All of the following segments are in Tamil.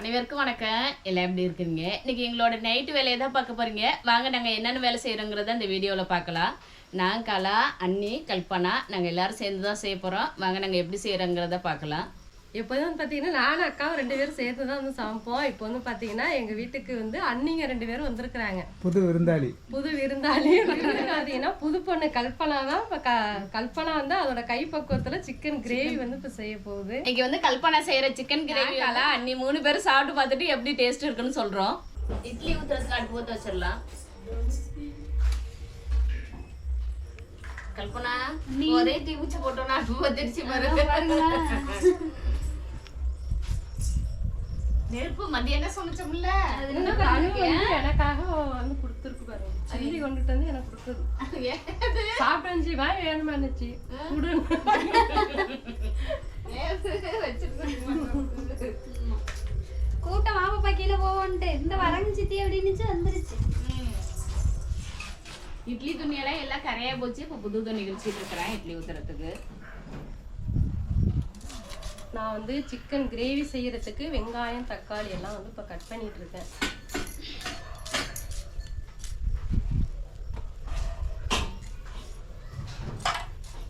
அனைவருக்கும் வணக்கம். எல்லாம் எப்படி இருக்குங்க? இன்னைக்கு எங்களோட நைட்டு வேலையை தான் பார்க்க போறீங்க. வாங்க நாங்கள் என்னென்ன வேலை செய்கிறோங்கிறத இந்த வீடியோவில் பார்க்கலாம். நான் கலா அண்ணி கல்பனா நாங்கள் எல்லாரும் சேர்ந்து தான் செய்ய போகிறோம் வாங்க நாங்கள் எப்படி செய்கிறோங்கிறத பார்க்கலாம். எப்போதும் வந்து பார்த்தீங்கன்னா நானும் அக்காவும் ரெண்டு பேரும் சேர்த்து தான் வந்து சமைப்போம். இப்போ வந்து பார்த்தீங்கன்னா எங்கள் வீட்டுக்கு வந்து அண்ணிங்க ரெண்டு பேரும் வந்திருக்கிறாங்க. புது விருந்தாளி. புது விருந்தாளி. பார்த்தீங்கன்னா புது பொண்ணு கல்பனா தான் இப்போ க கல்பனா வந்து அதோட கைப்பக்குவத்தில் சிக்கன் கிரேவி வந்து இப்போ செய்ய போகுது. இன்னைக்கு வந்து கல்பனா செய்கிற சிக்கன் கிரேவி எல்லாம் அண்ணி மூணு பேரும் சாப்பிட்டு பார்த்துட்டு எப்படி டேஸ்ட் இருக்குன்னு சொல்கிறோம் இட்லி ஊற்றுறதுக்கு அடுப்பு ஊற்ற வச்சிடலாம். கல்பனா ஒரே டீ ஊச்சி போட்டோம்னா அடுப்பு பத்திருச்சு பாருங்க. நெருப்பு மதியம் என்ன சமைச்சோம்ல? எனக்காக வந்து கொடுத்துருக்கு பாருங்க சில்லி கொண்டுட்டு வந்து எனக்கு கொடுக்குது சாப்பிட்டு வா வேணுமா இருந்துச்சு. கொடு. கூட்டம் மாப்பா கீழே போவோன்ட்டு. இந்த வரங்க சித்தி அப்படின்னுச்சு வந்துருச்சு. இட்லி துணியெல்லாம் எல்லாம் கரையா போச்சு. இப்போ புது துணி கழிச்சிட்டு இருக்கிறேன் இட்லி ஊத்துறதுக்கு. நான் வந்து சிக்கன் கிரேவி செய்யறதுக்கு வெங்காயம் தக்காளி எல்லாம் வந்து இப்போ கட் பண்ணிட்டு இருக்கேன்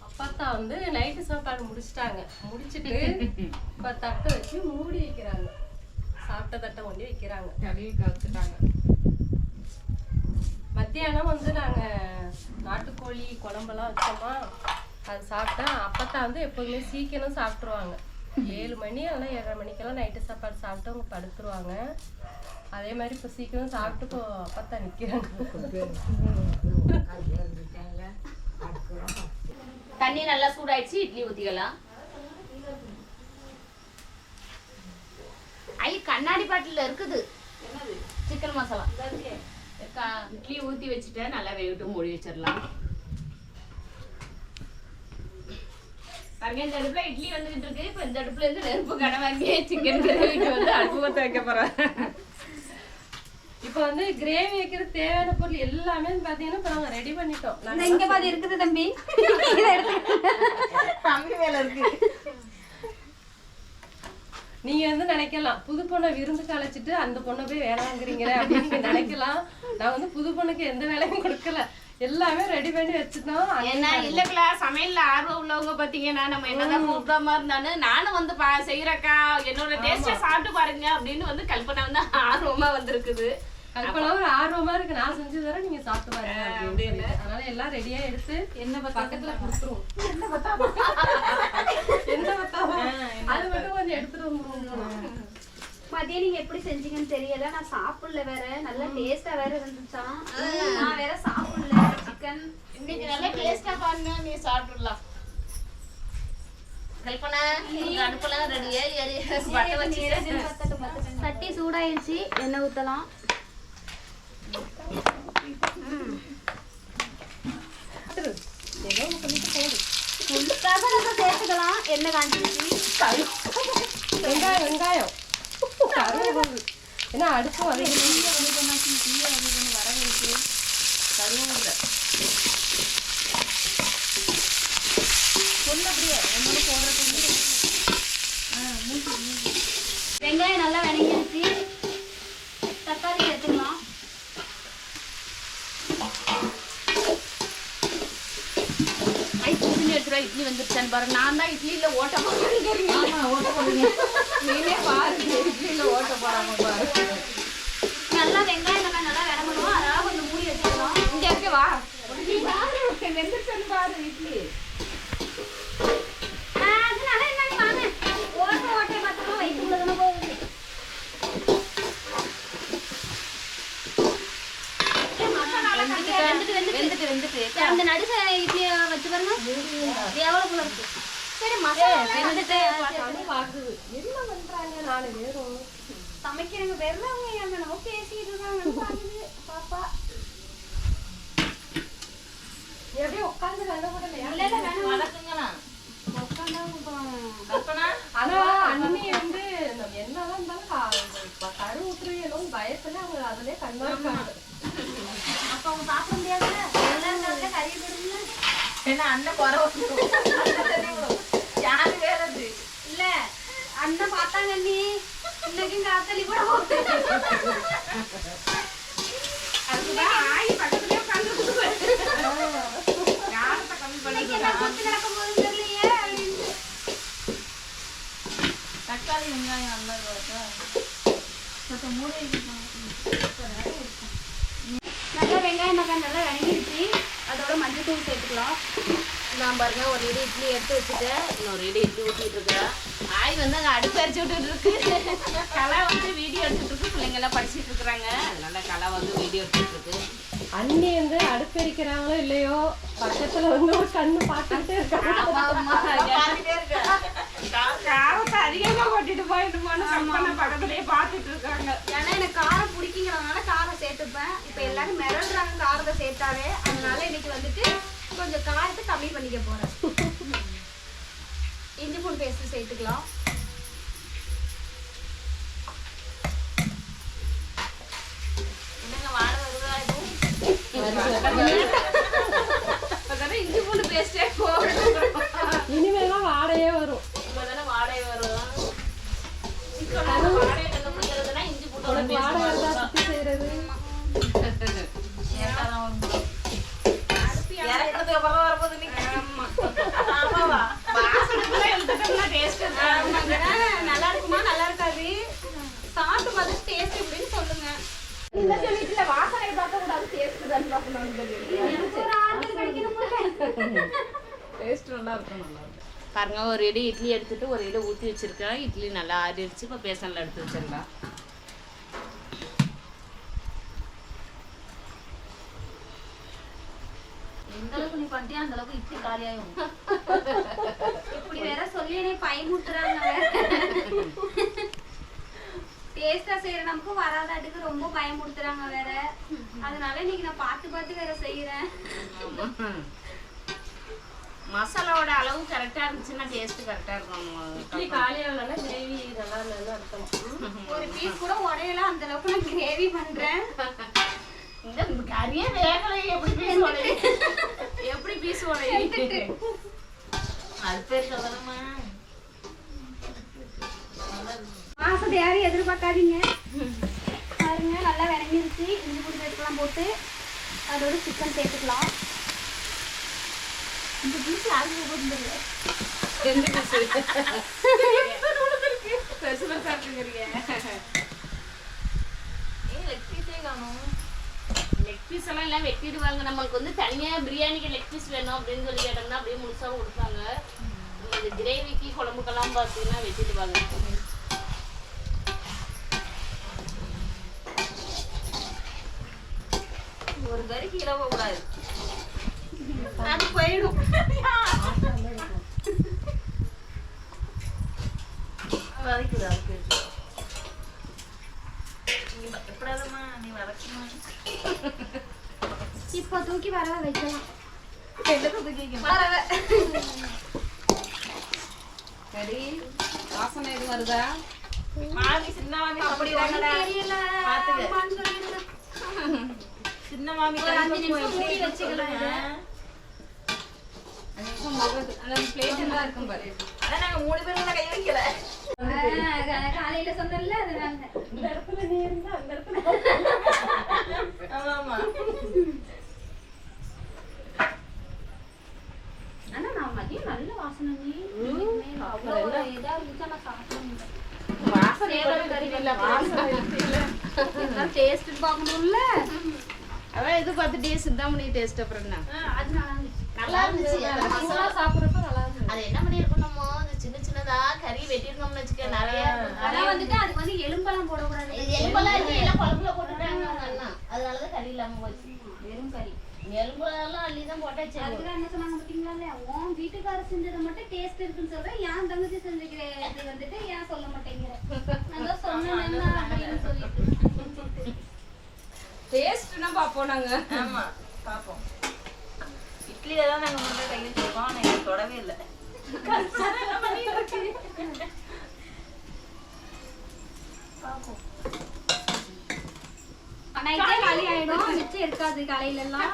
அப்பாத்தா வந்து நைட்டு சாப்பாடு முடிச்சிட்டாங்க. முடிச்சிட்டு இப்போ தட்டை வச்சு மூடி வைக்கிறாங்க. சாப்பிட்ட தட்டை கொண்டு வைக்கிறாங்க. கழுவி கவுத்துட்டாங்க மத்தியானம் வந்து நாங்கள் நாட்டுக்கோழி குழம்பெல்லாம் வச்சோமா. அது சாப்பிட்டா அப்பத்தா வந்து எப்போதுமே சீக்கிரம் சாப்பிட்ருவாங்க ஏழு மணி ஆனால் ஏழரை மணிக்கெல்லாம் நைட்டு சாப்பாடு சாப்பிட்டு அவங்க படுத்துருவாங்க. அதே மாதிரி இப்போ சீக்கிரம் சாப்பிட்டு இப்போ அப்பத்தா நிற்கிறாங்க தண்ணி நல்லா சூடாயிடுச்சு இட்லி ஊத்திக்கலாம். ஐ கண்ணாடி பாட்டில் இருக்குது. சிக்கன் மசாலா. இட்லி ஊத்தி வச்சுட்டேன் நல்லா வேகட்டும் மூடி வச்சிடலாம். பாருங்க இந்த அடுப்புல இட்லி வந்துகிட்டு இருக்கு. இப்போ இந்த அடுப்புல இருந்து நெருப்பு கடை வாங்கி சிக்கன் கிரேவிக்கு வந்து அடுப்பு பத்த வைக்க போறேன். இப்போ வந்து கிரேவி வைக்கிறது தேவையான பொருள் எல்லாமே பார்த்தீங்கன்னா இப்போ நாங்கள் ரெடி பண்ணிட்டோம். இங்க பாதி இருக்குது தம்பி. தம்பி வேலை இருக்கு. நீங்க வந்து நினைக்கலாம் புது பொண்ணை விருந்துக்கு அழைச்சிட்டு அந்த பொண்ணை போய் வேலை அப்படின்னு நீங்க நினைக்கலாம். நான் வந்து புது பொண்ணுக்கு எந்த வேலையும் கொடுக்கல. எல்லாமே ரெடி பண்ணி வச்சுட்டோம். என்ன இல்லக்கல சமையல்ல ஆர்வம் உள்ளவங்க பாத்தீங்கன்னா நம்ம என்னதான் கூப்பிடாம இருந்தாலும் நானும் வந்து பா செய்யறக்கா என்னோட டேஸ்ட சாப்பிட்டு பாருங்க அப்படின்னு வந்து கல்பனா வந்து ஆர்வமா வந்திருக்குது. கல்பனா ஒரு ஆர்வமா இருக்கு. நான் செஞ்சு தரேன் நீங்க சாப்பிட்டு பாருங்க அப்படின்னு. அதனால எல்லாம் ரெடியா எடுத்து என்ன பக்கத்துல கொடுத்துருவோம். என்ன பத்தாவா அது மட்டும் கொஞ்சம் எடுத்துட்டு வந்துருவோம். மதியம் நீங்க எப்படி செஞ்சீங்கன்னு தெரியல. நான் சாப்பிடல வேற. நல்லா டேஸ்டா வேற இருந்துச்சான் நான் வேற சாப்பிடல. சிக்கன் இன்னைக்கு நல்லா டேஸ்டா பாருங்க. நீ சாப்பிடலாம். கல்பனா உங்க அடுப்பெல்லாம் ரெடியா பட்ட வச்சு சட்டி சூடாயிருச்சு எண்ணெய் ஊத்தலாம் ஏதோ ஒண்ணு பண்ணிட்டு போகுது ஃபுல்லுக்காக நம்ம சேர்த்துக்கலாம் எண்ணெய் காஞ்சிருச்சு வெங்காயம் வெங்காயம் கருவேப்பிலை. ஏன்னா அடுப்பு வதங்கி கருவேப்பிலை வெங்காயம் நல்லா வதங்கிருச்சு தக்காளி எடுத்துக்கலாம். ஐ புதினி எடுத்துருவா இட்லி வந்துருச்சான்னு பாரு. நான் தான் இட்லியில ஓட்ட ஆமா ஓட்ட போடுங்க நீனே பாருங்க இட்லியில ஓட்ட போறாம பாரு. நல்லா வெங்காயம் நல்லா நல்லா வதங்கணும் அதனால கொஞ்சம் மூடி வச்சுக்கலாம் இங்க இருக்கு வா. நீ பாரு. இட்லி. வெந்துட்டு? வெந்துட்டு வெந்துட்டு. வெந்துட்டு அந்த நடுச இட்லியை வச்சு பாருங்க. எவ்வளவுக்குள்ள இருக்கு சரி மசாலா வெந்துட்டு அது பாக்குது. என்ன பண்றாங்க? நாலு பேரும். சமைக்கிறவங்க வெள்ளவங்க என்னமோ பேசிட்டு இருக்காங்க பாப்பா. நீ அப்படியே உட்கார்ந்து கண்ண போடலையா இல்ல இல்ல வேணாம் உட்காந்தா அண்ணி வந்து என்னதான் இருந்தாலும் கரு ஊத்துறீங்களோன்னு பயத்துல அவங்க அதுலயே கண்ணா இருக்காங்க. அப்ப அவங்க சாப்பிட முடியாதுல்ல? எல்லாரும் கறி போடுங்க. அண்ணன் குறை அண்ணன் பார்த்தாங்க நீ இன்னைக்கும் காத்தலி கூட. அதுக்குதான் ஆயி பக்கத்துலயே உட்கார்ந்துருக்குது. காரத்தை கம்மி போகுதுன்னு தெரியலையே. தக்காளி வெங்காயம் நல்லா இருக்கா நல்லா வெங்காயம் தக்காளி நல்லா வணங்கிடுச்சு. அதோட மஞ்சள் தூள் சேர்த்துக்கலாம். நான் பாருங்க ஒரு இடி இட்லி எடுத்து வச்சுட்டேன். இன்னொரு இடி இட்லி ஊற்றிட்டு இருக்கிறேன் ஆய் வந்து அங்கே அடுப்பு அரிச்சு விட்டுட்டு இருக்கு கலா வந்து வீடியோ எடுத்துட்டு இருக்கு பிள்ளைங்க எல்லாம் படிச்சிட்டு இருக்கிறாங்க. அதனால கலா வந்து வீடியோ எடுத்துட்டு இருக்கு அண்ணி வந்து அடுப்பெரிக்கிறாங்களோ இல்லையோ பக்கத்துல வந்து ஒரு கண்ணு. கா- காரத்தை அதிகமா கொட்டிட்டு போயிடுமோன்னு பக்கத்துலயே பார்த்துட்டு இருக்காங்க. ஏன்னா எனக்கு காரம் பிடிக்குங்கிறதுனால காரம் சேர்த்துப்பேன். இப்போ எல்லாரும் மிரள்றாங்க காரத்தை சேர்த்தாவே. அதனால இன்னைக்கு வந்துட்டு கொஞ்சம் காரத்தை கம்மி பண்ணிக்க போறேன். இஞ்சி பூண்டு பேஸ்ட் சேர்த்துக்கலாம். இனிமேலாம் வாடையே வரும் இப்பதானே வாடகை வரும் சிக்கனோட வாடகை கண்டுபிடிக்கிறதுனா இஞ்சி பூண்டோட உனக்கு பேஸ்ட் வாடகை இருந்தா சுத்தி செய்யறது இறக்குறதுக்கு அப்புறம் வரும்போது நீங்க ஆமாவா வாசனைக்குள்ள எழுத்துட்டோம்னா டேஸ்ட் நல்லா இருக்குமா நல்லா இருக்காது சாப்பிட்டு பார்த்து டேஸ்ட் எப்படின்னு சொல்லுங்க இந்த சொல்லிட்டுல வாசனை பார்க்க கூடாது டேஸ்ட் தான் பார்க்கணும் ஒரு ஆண்டு கிடைக்கணும் டேஸ்ட் நல்லா இருக்கும் நல்லா இருக்கும். பாருங்க ஒரு இடி இட்லி எடுத்துட்டு ஒரு இடி ஊற்றி வச்சிருக்கேன். இட்லி நல்லா ஆறிடுச்சு. இப்போ பேசனில் எடுத்து வச்சிடலாம். எந்த அளவுக்கு நீ பண்ணிட்டியா அந்த அளவுக்கு இட்லி காலியாகும் இப்படி வேற சொல்லி என்னை பயமுட்டுறாங்க டேஸ்டா செய்யற நமக்கு வராதாட்டுக்கு ரொம்ப பயமுடுத்துறாங்க வேற. அதனால இன்னைக்கு நான் பார்த்து பார்த்து வேற செய்யறேன். மசாலாவோட அளவு கரெக்டாக இருந்துச்சுன்னா டேஸ்ட் கரெக்டாக இட்லி இருக்கும் காலியாகலன்னா கிரேவி நல்லா அர்த்தம். ஒரு பீஸ் கூட உடையல அந்த அளவுக்கு நான் கிரேவி பண்றேன். இந்த கறியே வேகலை எப்படி பீஸ் உடையுது எப்படி பீஸ் உடையுது அது பேர் சொல்லணுமா? மாசத்தை யாரும் எதிர்பார்க்காதீங்க. பாருங்க நல்லா விளங்கிருச்சு இஞ்சி பூண்டு பேஸ்ட்லாம் போட்டு அதோட சிக்கன் சேர்த்துக்கலாம். இந்த பீஸ் எந்த பீஸ் பெருசு பெருசா இருக்குங்கிறீங்க லெக் பீஸே காணும். லெக் பீஸ் எல்லாம் எல்லாம் வெட்டிடுவாங்க நம்மளுக்கு வந்து தனியா பிரியாணிக்கு லெக் பீஸ் வேணும் அப்படின்னு சொல்லி கேட்டோம்னா அப்படியே முழுசா கொடுப்பாங்க. இந்த கிரேவிக்கு குழம்புக்கெல்லாம் பார்த்தீங்கன்னா வெட்டிடுவாங்க ஒரு கறி கீழே போகக்கூடாது அது போயிடும் வதக்குது அதுக்கு நீ எப்படாதம்மா நீ வதக்குமா இப்போ தூக்கி வரவ வைக்கலாம் சரி வாசனை எதுவும் வருதா? மாமி சின்ன மாமி அப்படி. சின்ன மாமி அஞ்சு நிமிஷம் வச்சுக்கலாம் இதை. அந்த பிளேட் எல்லாம் இருக்கும் பாரு. அதான் நாங்க மூணு பேரும் கை வைக்கல. காலையில சொன்னல அதனால இந்த இடத்துல நீ இருந்தா அந்த இடத்துல ஆமா ஆமா ஆனா நான் இதா டேஸ்ட் பார்க்கணும்ல. அதான் டேஸ்ட் அப்புறம் என்ன? அது நல்லா இருந்துச்சு. சாப்பிட்றப்ப நல்லா அது என்ன பண்ணிருக்கணுமோ அது சின்ன சின்னதா கறி வெட்டிருந்தோம்னு வச்சுக்க நிறைய அதான் வந்துட்டு அதுக்கு வந்து எலும்பெல்லாம் போடக்கூடாது. எலும்பெல்லாம் எல்லாம் குழம்புல போட்டுட்டாங்க அதனாலதான் கறி இல்லாம போச்சு. கறி எலும்பெல்லாம் அள்ளி தான் போட்டாச்சு அதுக்குதான் என்ன சொன்னாங்க பாத்தீங்களா இல்லையா உன் வீட்டுக்காரர் செஞ்சதை மட்டும் டேஸ்ட் இருக்குன்னு சொல்றேன் என் தங்கச்சி செஞ்சுக்கிற இது வந்துட்டு ஏன் சொல்ல மாட்டேங்கிற? நான் சொன்னேன் அப்படின்னு சொல்லிட்டு. டேஸ்ட்னா பார்ப்போம் நாங்க. ஆமா பாப்போம் இட்லியில தான் நாங்க முன்னாடி கை வச்சிருக்கோம் ஆனா இங்க தொடவே இல்லை. நைட்டே காலி ஆயிடும். மிச்சம் இருக்காது காலையில எல்லாம்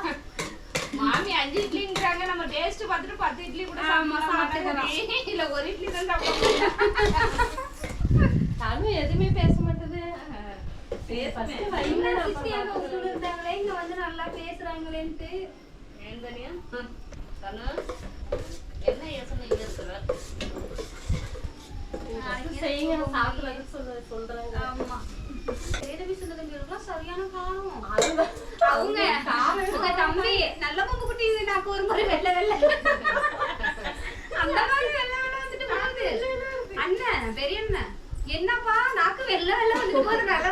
மாமி அஞ்சு இட்லிங்கிறாங்க நம்ம டேஸ்ட் பார்த்துட்டு பத்து இட்லி கூட சாப்பிட்டு இல்ல ஒரு இட்லி தான் சாப்பிடுவோம். தனு எதுவுமே பேச மாட்டேது. இருந்தாங்களே இங்க வந்து நல்லா பேசுறாங்களேன்ட்டு. ஏன் தனியா? தனு என்ன யோசனை இங்க இருக்கிற செய்யுங்க சாப்பிடுறது சொல்ல சொல்றேங்க. ஆமா. சரியான அதுதான் அவங்க உங்க தம்பி நல்ல பொம்பு குட்டி நாக்கு ஒரு முறை வெள்ள வெள்ள. அந்த மாதிரி வெள்ள வெள்ள வந்துட்டு போகுது. அண்ணன் பெரிய அண்ணன் என்னப்பா நாக்கு வெள்ள வெள்ள வந்துட்டு போகுது நல்ல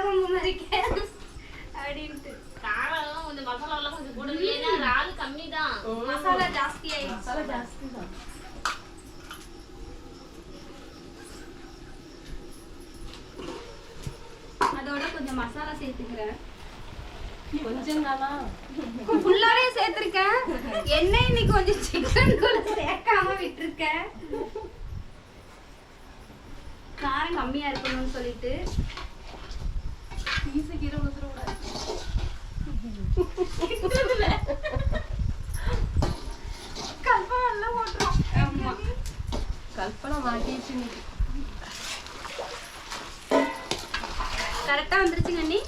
அப்படின்ட்டு. காரம் கொஞ்சம் மசாலா எல்லாம் கொஞ்சம் போடுங்க. ஏன்னா ஆள் கம்மி தான் மசாலா ஜாஸ்தி. ஆயிடுச்சு கொஞ்சம் மசாலா சேர்த்துக்கிறேன் ஃபுல்லாவே சேர்த்திருக்கேன். எண்ணெய் இன்னைக்கு கொஞ்சம் சிக்கன் கூட சேர்க்காம விட்டுருக்கேன் காரம் கம்மியா இருக்கணும்னு சொல்லிட்டு. கீரை ஊத்துற கூடாது கல்பம் எல்லாம் ஆமா. கல்பனை மாட்டிடுச்சு இன்னைக்கு. கரெக்டாக வந்துருச்சுங்க அண்ணி.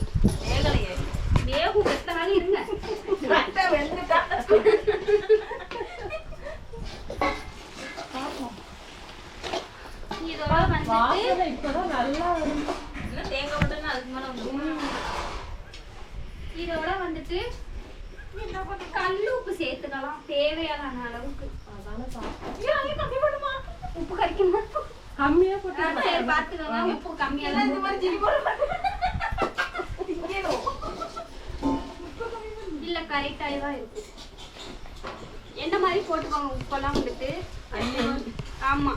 வேகலையே வேகும் எத்தனை நாள் இருங்க கரெக்டா வெந்துட்டா இதோட வந்துட்டு வாசனை இப்பதான் நல்லா வருது இன்னும் தேங்காய் மட்டும் அதுக்கு மேல வந்து இதோட வந்துட்டு கல் உப்பு சேர்த்துக்கலாம் தேவையான அளவுக்கு அதான சாப்பிட்டேன் உப்பு கறிக்குமா கம்மியா போட்டு சரி பாத்துக்கோங்க உப்பு கம்மியா தான் இந்த மாதிரி ஜிலி இல்ல கரெக்டாக தான் இருக்கும் என்ன மாதிரி போட்டுக்கோங்க உப்பெல்லாம் வந்துட்டு. ஆமா.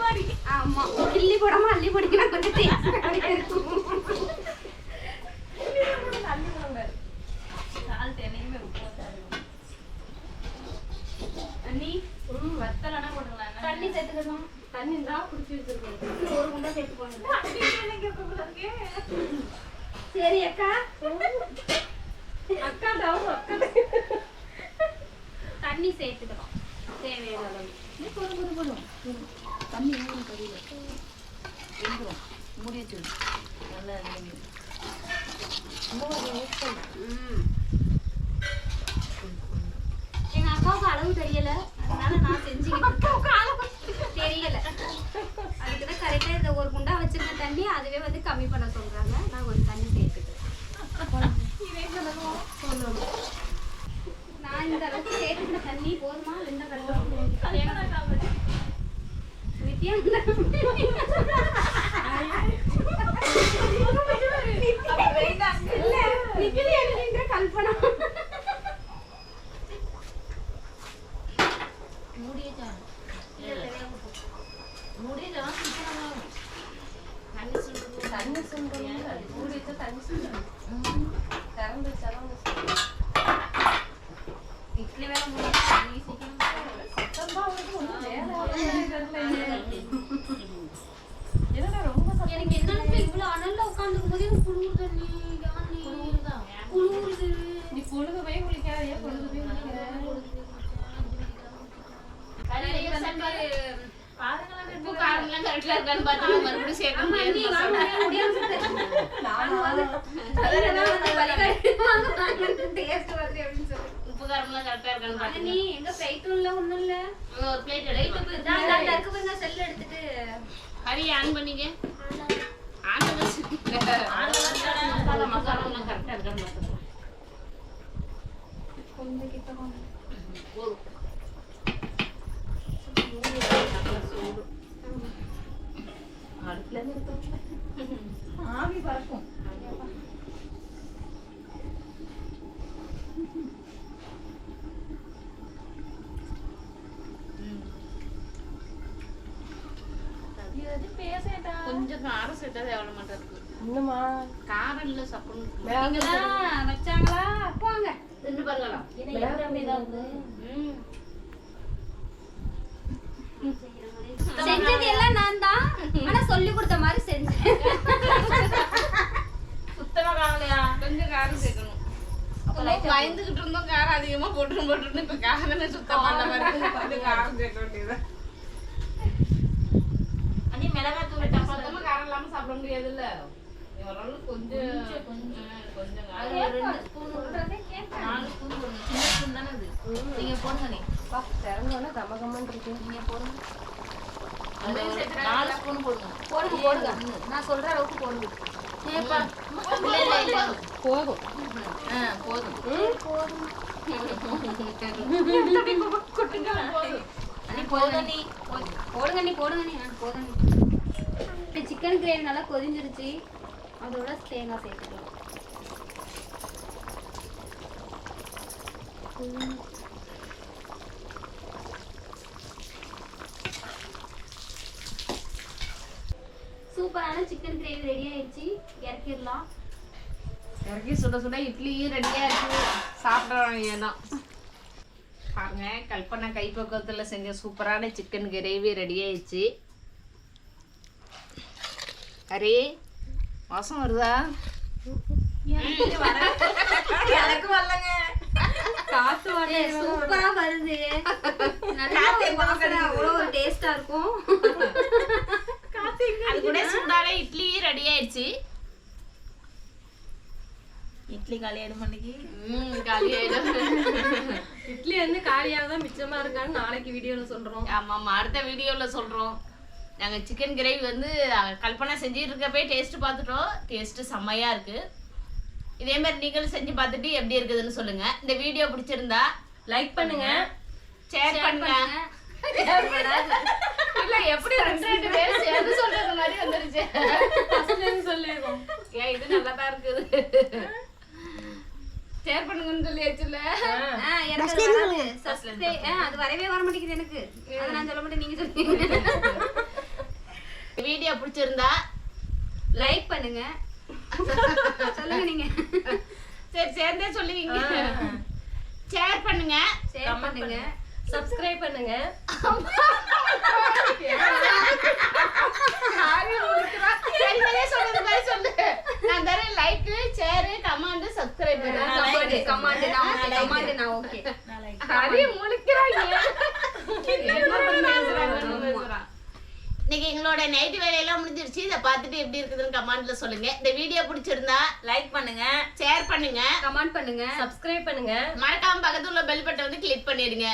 மாதிரி. ஆமா. கிள்ளி போடாம அள்ளி போட்டீங்கன்னா கொஞ்சம் டேஸ்ட் இருக்கும். என்ன? தண்ணி சேர்த்துக்கணும். தண்ணி தான் குடிச்சு வச்சிருக்கேன் ஒரு குண்டா சேர்த்துக்கோங்க. சரி அக்கா. அக்கா டவுன் அக்கா. தண்ணி சேர்த்துக்கிறோம் தேவையான அளவு. தண்ணி ஊறும் கறியில. வெந்துரும். மூடி நல்லா. எங்க அக்காவுக்கு அளவு தெரியல. அதனால நான் செஞ்சுக்கிட்டு தெரியல. அதுக்கு தான் கரெக்டா இந்த ஒரு குண்டா வச்சிருந்த தண்ணி அதுவே வந்து கம்மி பண்ண சொல்றாங்க. நான் கொஞ்சம் தண்ணி சேர்த்துக்கிறேன். நான் இந்த அளவுக்கு சேர்த்துக்கிற தண்ணி போதுமா? ரெண்டு கரெக்டாக இல்ல நிக்கிலி எழுதின்ற கல்பனா மூடியே தான் மூடியே தான் சீக்கிரமா தண்ணி சுடுது தண்ணி சுண்டணும் மூடி வச்சா தண்ணி சுண்டணும் திறந்து வச்சாலும் இட்லி வேலை முடியும் நீ சீக்கிரம் சத்தம் தான் வருது ஒன்றும் வேலை தெரியல என்னடா ரொம்ப சத்தம் எனக்கு என்னன்னு இவ்வளவு அனல்ல உட்காந்துக்கும் போது எனக்கு குளிருது நீ யானி குளிருது நீ பொழுது போய் குளிக்காத ஏன் பொழுது போய் குளிக்கிற நிறைய சண்டை பாருங்களேன் உப்பு கரெக்டா இருக்கான்னு பார்த்து மறுபடியும் சேர்க்க முடியாது உப்பு காரம்லாம் கரெக்டா இருக்கான்னு ஆனா பார்த்து நீ எங்க இல்ல ஒண்ணும் இல்ல ஒரு பிளேட் எடுத்து நான் நான் பாருங்க செல் எடுத்துட்டு ஹரி ஆன் பண்ணிக்க ஆன் மசாலா மசாலாலாம் கரெக்டா இருக்கான்னு பார்த்து கொஞ்சம் கிட்ட வாங்க. போதும் அடுப்புல இருந்து ஆவி பறக்கும் இது பேசேடா கொஞ்சம் காரம் சேர்த்தா எவ்வளோ மட்டும் இருக்கு இன்னுமா காரம் இல்ல நீங்களாம் வச்சாங்களா? போங்க. தின்னு பாருங்களா ம். செஞ்சது எல்லாம் நான் தான் ஆனா சொல்லி கொடுத்த மாதிரி செஞ்சேன். சுத்தமா காணலையா? கொஞ்சம் காரம் சேர்க்கணும் அப்போ பயந்துகிட்டு இருந்தோம் காரம் அதிகமா போட்டுரும் போட்டுருந்து இப்ப காரமே சுத்தம் பண்ண மாதிரி கொஞ்சம் காரம் சேர்க்க வேண்டியது. அண்ணி மிளகாய் தூள் மொத்தமா காரம் இல்லாம சாப்பிட முடியாது இல்ல கொஞ்சம் கொஞ்சம் கொஞ்சம் அது ஒரு ரெண்டு ஸ்பூன் நாலு ஸ்பூன் போடுங்க சின்ன ஸ்பூன் தானே அது? நீங்க போடுங்க நீ பா திறந்தோன்னே கம கம்மன் இருக்கு. நீங்க போடுங்க. நாலு ஸ்பூன் போடுங்க. போடுங்க போடுங்க. நான் சொல்ற அளவுக்கு போடுங்க. ஏப்பா. இல்ல இல்ல இல்ல. போதும். ஆ போதும். போதும் நீ போதும். போடுங்க நீ போடுங்க நீ நீ சிக்கன் கிரேவி நல்லா கொதிஞ்சிருச்சு. அதோட தேங்காய் சேர்த்துக்கலாம் சூப்பரான சிக்கன் கிரேவி ரெடி ஆயிடுச்சு. இறக்கிடலாம். இறக்கி சுட சுட இட்லியும் ரெடியா இருக்கு சாப்பிட்றவங்க தான் பாருங்க கல்பனா கைப்பக்குவத்தில் செஞ்ச சூப்பரான சிக்கன் கிரேவி ரெடி ஆயிடுச்சு. அரே வாசம் வருதா? எனக்கு வரலங்க. காத்து வர சூப்பரா வருது. நல்லா அவ்வளோ ஒரு டேஸ்டா இருக்கும். அது கூட சூடான இட்லியும் ரெடி ஆயிடுச்சு. இட்லி காலியாயிடும் அன்னைக்கு. ம் காலி ஆயிடும். இட்லி வந்து காலியாக தான் மிச்சமா இருக்கான்னு நாளைக்கு வீடியோல சொல்றோம். ஆமாம் அடுத்த வீடியோவில் சொல்கிறோம் நாங்கள் சிக்கன் கிரேவி வந்து கல்பனா செஞ்சுட்டு இருக்கப்பே டேஸ்ட்டு பார்த்துட்டோம் டேஸ்ட்டு செம்மையாக இருக்குது இதே மாதிரி நீங்களும் செஞ்சு பார்த்துட்டு எப்படி இருக்குதுன்னு சொல்லுங்கள் இந்த வீடியோ பிடிச்சிருந்தா லைக் பண்ணுங்க. ஷேர் பண்ணுங்க. இல்ல எப்படி ரெண்டு ரெண்டு பேரும் சேர்ந்து சொல்றது மாதிரி வந்துருச்சு. சொல்லிடுறோம் ஏன் இது நல்லா தான் இருக்குது. ஷேர் பண்ணுங்கன்னு சொல்லியாச்சுல ஆ, எனக்கு அது வரவே வர மாட்டேங்குது எனக்கு. அதை நான் சொல்ல மாட்டேன் நீங்க சொல்லுங்க வீடியோ பிடிச்சிருந்தா லைக் பண்ணுங்க. சொல்லுங்க நீங்க. சரி சேர்ந்தே சொல்லுவீங்க. ஷேர் பண்ணுங்க. ஷேர் பண்ணுங்க. சப்ஸ்கிரைப் பண்ணுங்க. நான் தரேன் like share comment subscribe comment comment நான் கமாண்ட் நான் ஓகே ஹரி முழிக்கிறாங்க என்ன பண்ணி பேசுறாங்கன்னு பேசுறான். இன்னைக்கு எங்களோட நைட்டு வேலையெல்லாம் முடிஞ்சிருச்சு. இதை பார்த்துட்டு எப்படி இருக்குதுன்னு கமெண்ட்ல சொல்லுங்க. இந்த வீடியோ பிடிச்சிருந்தா லைக் பண்ணுங்க ஷேர் பண்ணுங்க கமெண்ட் பண்ணுங்க சப்ஸ்கிரைப் பண்ணுங்க. மறக்காம பக்கத்துல உள்ள பெல் பட்டை வந்து கிளிக் பண்ணிடுங்க.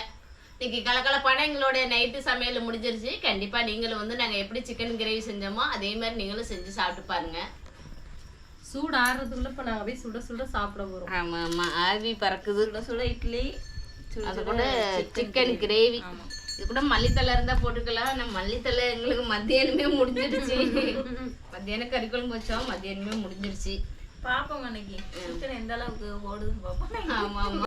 இன்னைக்கு கலக்கலப்பான எங்களோட நைட்டு சமையல் முடிஞ்சிருச்சு. கண்டிப்பா நீங்களும் வந்து நாங்க எப்படி சிக்கன் கிரேவி செஞ்சோமோ அதே மாதிரி நீங்களும் செஞ்சு சாப்பிட்டு பாருங்க. சூடு ஆறுறதுக்குள்ள இப்ப நாங்க போய் சுட சுட சாப்பிட போறோம். ஆமா ஆமா. ஆவி பறக்குது. சுட சுட இட்லி சுட அது கூட சிக்கன் கிரேவி இது கூட மல்லித்தலை இருந்தா போட்டுக்கலாம். ஆனா மல்லித்தலை எங்களுக்கு மத்தியானமே முடிஞ்சிருச்சு மத்தியானம் கறி குழம்பு வச்சோம் மத்தியானமே முடிஞ்சிருச்சு பாப்போம் அன்னைக்கு எந்த அளவுக்கு ஓடுதுன்னு பாப்போம். ஆமா ஆமா.